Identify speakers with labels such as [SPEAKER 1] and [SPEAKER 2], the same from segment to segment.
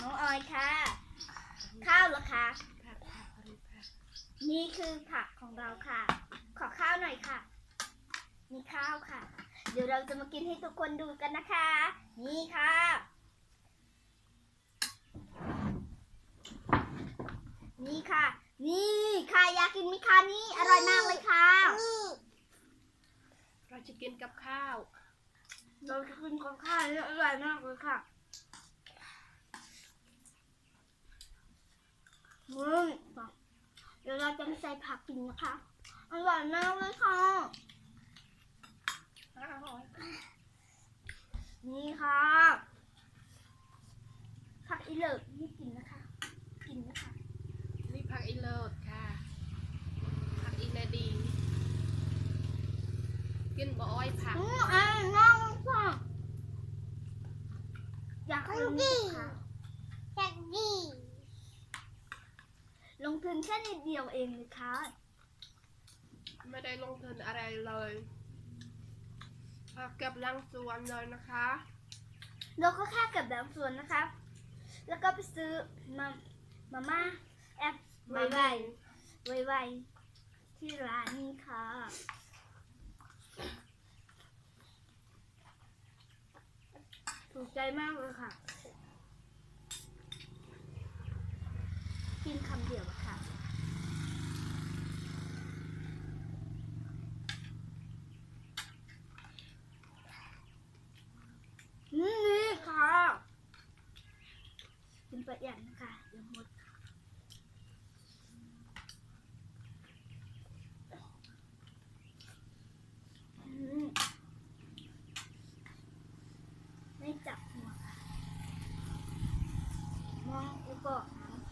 [SPEAKER 1] น้องออยค่ะ ข้าวเหรอคะ
[SPEAKER 2] ผักผักอะไรผัก
[SPEAKER 1] นี่คือผักของเราค่ะ ขอข้าวหน่อยค่ะมีข้าวค่ะ เดี๋ยวเราจะมากินให้ทุกคนดูกันนะคะ นี่ค่ะนี่ค่ะ นี่ค่ะอยากกินไหมคะนี่อร่อยมากเลยค่ะ
[SPEAKER 2] เราจะกินกับข้าว
[SPEAKER 1] เราจะกินกับข้าวนี่อร่อยมากเลยค่ะมึง เดี๋ยวเราจะใส่ผักกินนะคะ อร่อยมากเลยค่ะ นี่ค่ะ ผักอีเลิศนี่กินนะคะ กินนะคะ
[SPEAKER 2] นี่ผักอีเลิศค่ะ ผักอีนาดีกินบ่อ้อยผัก
[SPEAKER 1] อืมอร่อยมากเลยค่ะอยากกินค่ะ
[SPEAKER 3] จักดี
[SPEAKER 1] ลงทุ นแค่นิดเดียวเองเลยค่ะ
[SPEAKER 2] ไม่ได้ลงทุนอะไรเลยเอาเก็บลังสวนเลยนะคะ
[SPEAKER 1] เราก็แค่เก็บแบบส่วนนะคะ แล้วก็ไปซื้อมามาม่าแอปไวไวไวไวที่ร้านนี้ค่ะถูกใจมากเลยค่ะ กินคำเดียวอะค่ะ นี่นี่ค่ะ กินประหยัดนะคะเดี๋ยวหมดค่ะมไม่จับหัวค่ะ มองแล้วก็น้ำ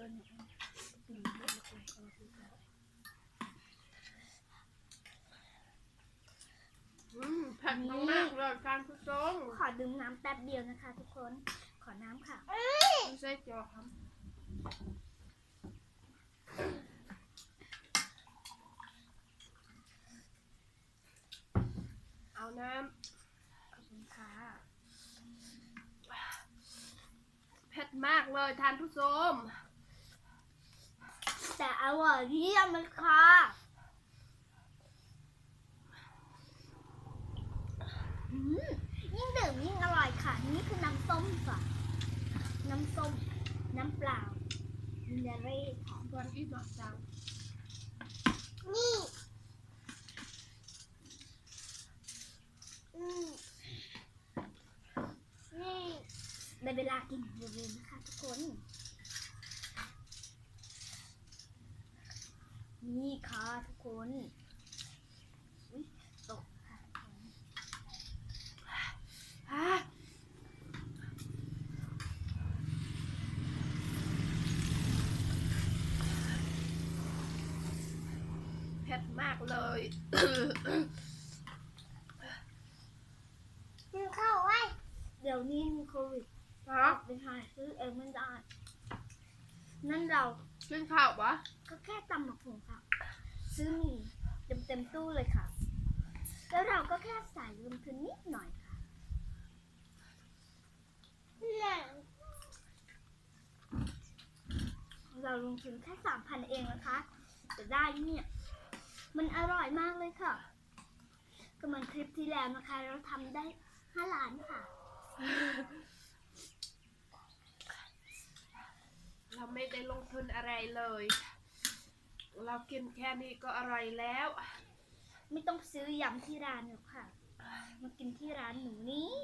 [SPEAKER 1] ตัวไหนกินเยอะเลยเอาไปก่อน
[SPEAKER 2] อืมเผ็ดมากๆเลยการผู้ชม
[SPEAKER 1] ขอดื่มน้ำแป๊บเดียวนะคะ ทุกคน ขอน้ำค่ะ
[SPEAKER 2] ไม่ใช่จอครับเอาน้
[SPEAKER 1] ขอบคุณค่ะำ
[SPEAKER 2] เผ็ดมากเลยทานผู้ชม
[SPEAKER 1] แต่อร่อยเยี่ยมเลยค่ะอืม ยิ่งดื่มยิ่งอร่อยค่ะ นี่คือน้ำส้มค่ะ น้ำส้ม น้ำเปล่ามินเนอรี่ค่ะ
[SPEAKER 2] ก่อนอีกหน่อยจัง
[SPEAKER 3] นี่นี่
[SPEAKER 1] ได้เวลากินเร็วๆนะคะทุกคน นี่ค่ะทุกคนอุ๊ยตกค่ะทุกคน
[SPEAKER 2] อะเผ็ดมากเลย
[SPEAKER 3] กินข้าวไว้
[SPEAKER 1] เดี๋ ยวนี้มีโควิด
[SPEAKER 2] ฮะ
[SPEAKER 1] ไปหาซื้อเองไม่ได้ นั่นเรา
[SPEAKER 2] กินข้าวปะ
[SPEAKER 1] ก็แค่ตำหมักหุงค่ะ ซื้อหมี่เต็มเต็มตู้เลยค่ะ แล้วเราก็แค่ใส่ลงทุนนิดหน่อยค่ะเราลงทุนแค่สามพันเองนะคะแต่ได้เนี่ย มันอร่อยมากเลยค่ะก็เหมือนคลิปที่แล้วนะคะ เราทำได้ห้าล้านค่ะ
[SPEAKER 2] เราไม่ได้ลงทุนอะไรเลย เรากินแค่นี้ก็อร่อยแล้ว
[SPEAKER 1] ไม่ต้องซื้อยำที่ร้านหรอกค่ะ มากินที่ร้านหนูนี่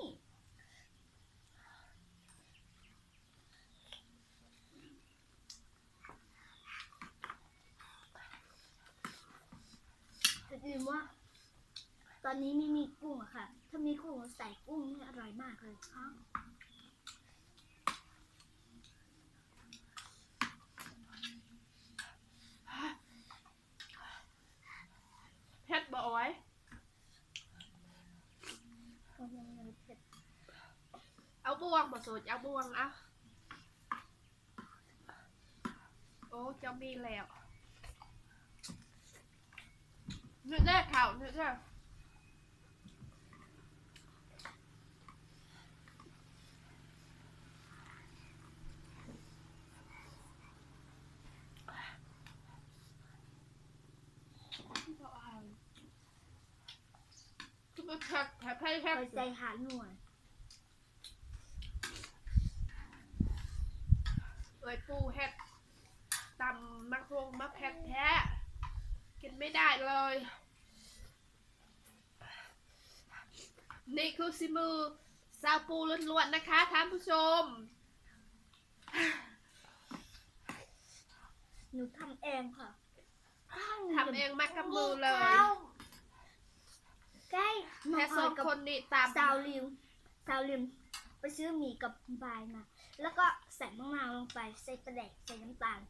[SPEAKER 1] จะลืมว่า ตอนนี้ไม่มีกุ้งอะค่ะ ถ้ามีกุ้งใส่กุ้งนี่อร่อยมากเลยค่ะ
[SPEAKER 2] เผ็ดบ่อย
[SPEAKER 1] ก็ยังเลยเผ็ด
[SPEAKER 2] เอาบวงมาสูตรเอาบวงเอาอ้เจ้ามีแล้วนึกได้ข่าวนึกได้ คือมันแพ็คแพ็คแพ็คแพ็ค
[SPEAKER 1] ไว้ใจหาหน่วย
[SPEAKER 2] เอ้ยปูเห็ดตำมะโคงมะแพทแท้กินไม่ได้เลย นี่คือซิมือซาวปูล้วนๆนะคะท่านผู้ชม
[SPEAKER 1] หนูทำเองค่ะ
[SPEAKER 2] ทำเองมากับมือเลย
[SPEAKER 1] ใกล้หนู
[SPEAKER 2] แค่ส
[SPEAKER 1] อ
[SPEAKER 2] อยง
[SPEAKER 1] กับ
[SPEAKER 2] คนนี่ตำ
[SPEAKER 1] ซาวลิมซาวลิมไปซื้อหมี่กับบายมา แล้วก็ใส่มะนาวลงไป ใส่ปลาแดกใส่น้ำตาล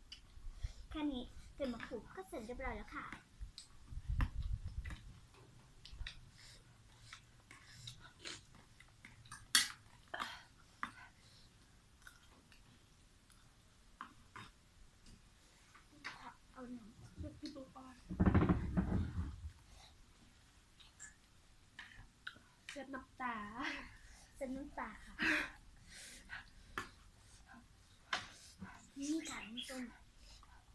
[SPEAKER 1] แค่นี้เกิดมะขูดก็เสร็จเรียบร้อยแล้วค่ะ เอาหนัง
[SPEAKER 2] ที่ดูก่อนเช็ ดน้ำตา
[SPEAKER 1] เส้นน้ำตาค่ะ นี่ค่ะน้ำส้ม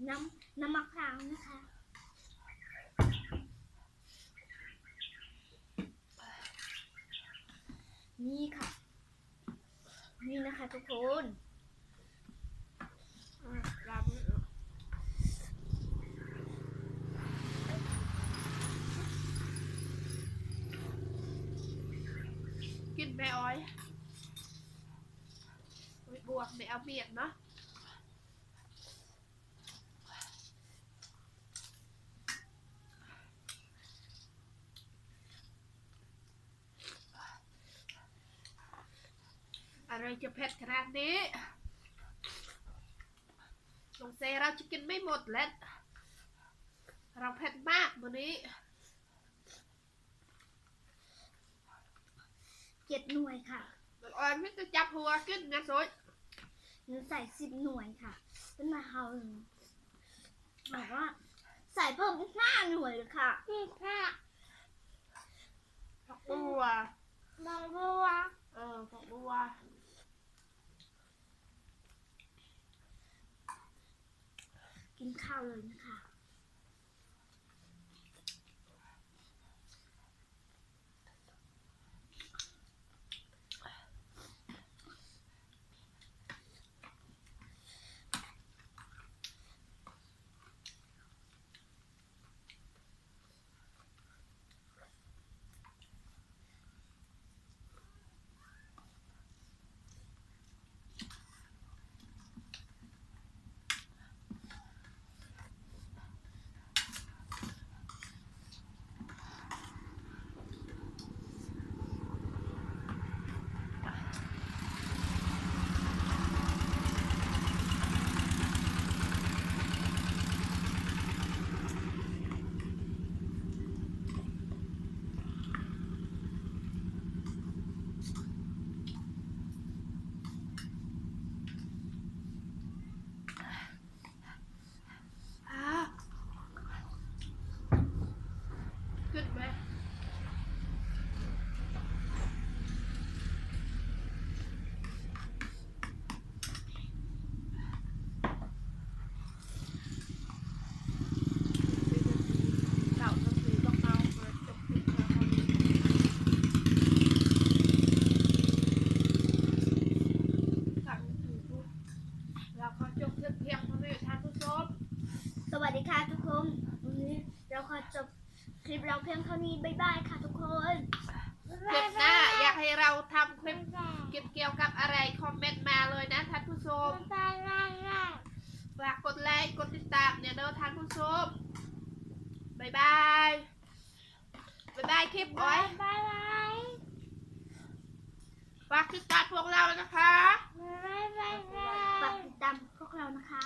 [SPEAKER 1] น้ำน้ำมะพร้าวนะคะนี่ค่ะ นี่นะคะทุกคน
[SPEAKER 2] យវាបួសមិនអត់មានណាអរិយជាភេទក្រាស់នេះ Long
[SPEAKER 1] será chicken mấy một lết Rau phết bạc mà
[SPEAKER 2] มันอ่อนไม่จะจับหัวขึ้นนะโซย
[SPEAKER 1] หนูใส่สิบหน่วยค่ะเป็นมาเฮาบอกว่า ใส่เพิ่มอีกห้าหน่วยเลยค่ะ
[SPEAKER 3] นี่ค่ะ
[SPEAKER 2] ผักบัว
[SPEAKER 3] บางบัว
[SPEAKER 2] เออผักบัว
[SPEAKER 1] กินข้าวเลยนะคะ
[SPEAKER 2] อ่าขึ้นไหมเก่าต้องซื้อต้องเอาเปิดจบปิดแล้วสั่งถือปุ๊บเราขอจบเพียงเท่านี้ท่านผู้ชม
[SPEAKER 1] สวัส ดีค่ะทุกคนวันนี้เราขอจบคลิปเราเพียงเท่านี้ บ๊ายบายค่ะทุกคน
[SPEAKER 2] คลิปหน้าอยากให้เราทำคลิป
[SPEAKER 3] บ๊ายบาย
[SPEAKER 2] เก็บเกี่ยวกับอะไร คอมเมนต์มาเลยนะท่านผู้ชม
[SPEAKER 3] บ๊ายบายบ๊ายบาย
[SPEAKER 2] ฝากกดไลค์กดติดตามเนี่ยเด้อท่านผู้ชมบายบายบายบายคลิปอ้อย
[SPEAKER 3] บ๊ายบาย
[SPEAKER 2] ฝากติดตามพวกเรานะคะ
[SPEAKER 3] บ๊ายบายบ๊ายบา
[SPEAKER 1] ฝาก
[SPEAKER 3] ย
[SPEAKER 1] ติดตามพวกเรานะคะ